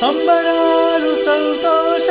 సంబరాలు సంతోష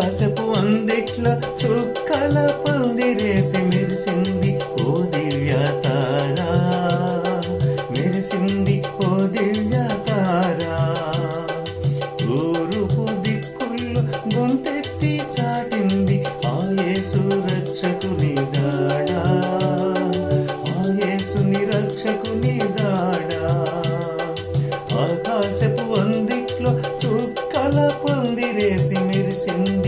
ఆకాశపు అందిట్ల చుక్కల పందిరేసి మెరిసింది ఓ దివ్య తారా. మెరిసింది ఓ దివ్య తారా. ఊరుపు దిక్కుల్లో గుంతెత్తి చాటింది ఆయే సురక్షకుని దాడా. ఆయేసుని రక్షకుని దాడా. ఆకాశపు అందిట్లో చుక్కల పొందిరేసి మెరిసింది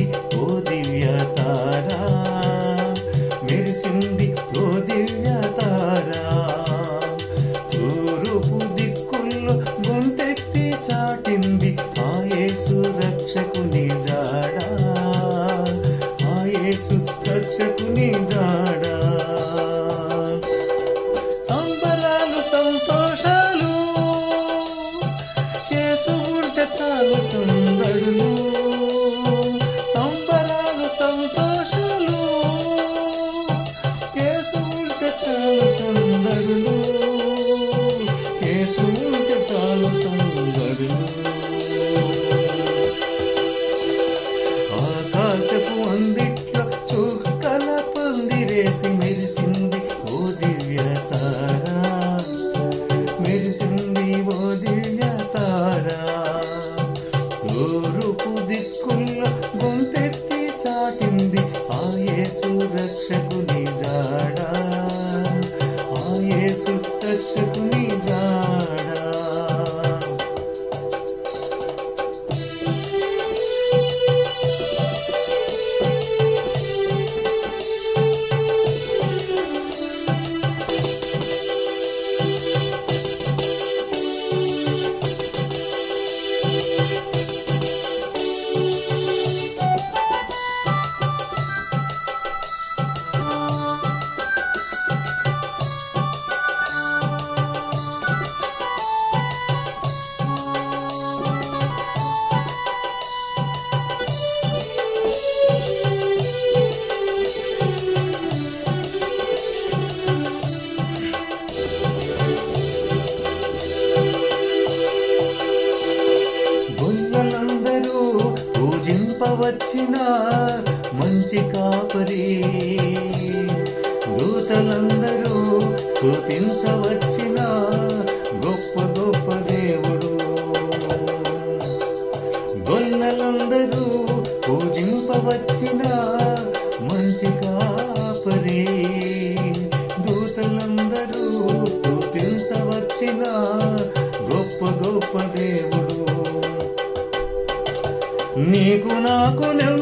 వచ్చిన మంచి కాపరి. దూతలందరూ స్థుతించవచ్చు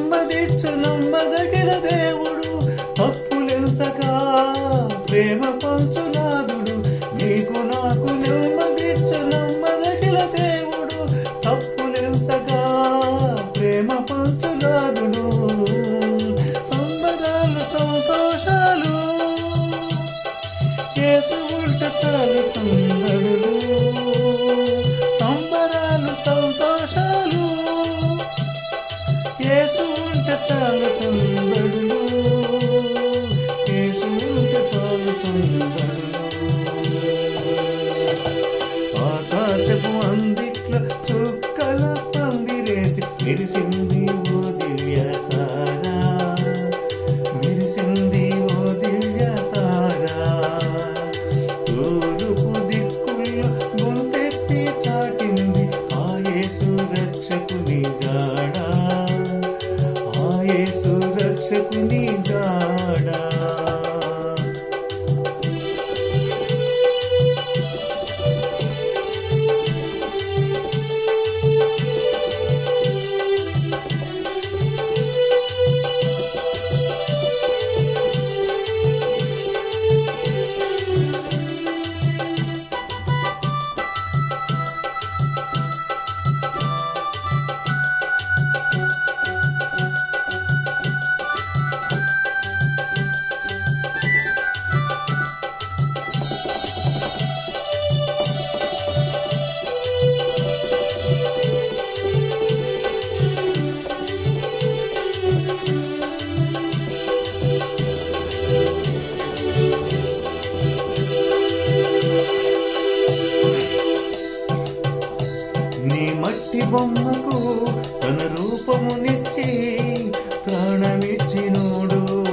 నెమ్మదిచ్చు నమ్మదగిన దేవుడు. తప్పులెంతగా ప్రేమ పంచుల തല തമ്പടുന്നു మట్టి బొమ్మకు తన రూపమునిచ్చి ప్రాణమిచ్చినోడు.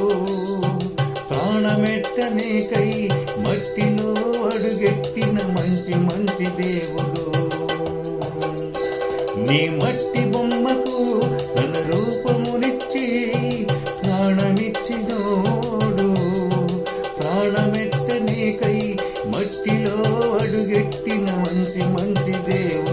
ప్రాణమెట్టనేకై మట్టిలో అడుగెట్టిన మంచి మంచి దేవుడు. నీ మట్టి బొమ్మకు తన రూపమునిచ్చి ప్రాణమిచ్చినోడు. ప్రాణమెట్టనేకై మట్టిలో అడుగెట్టిన మంచి మంచి దేవుడు.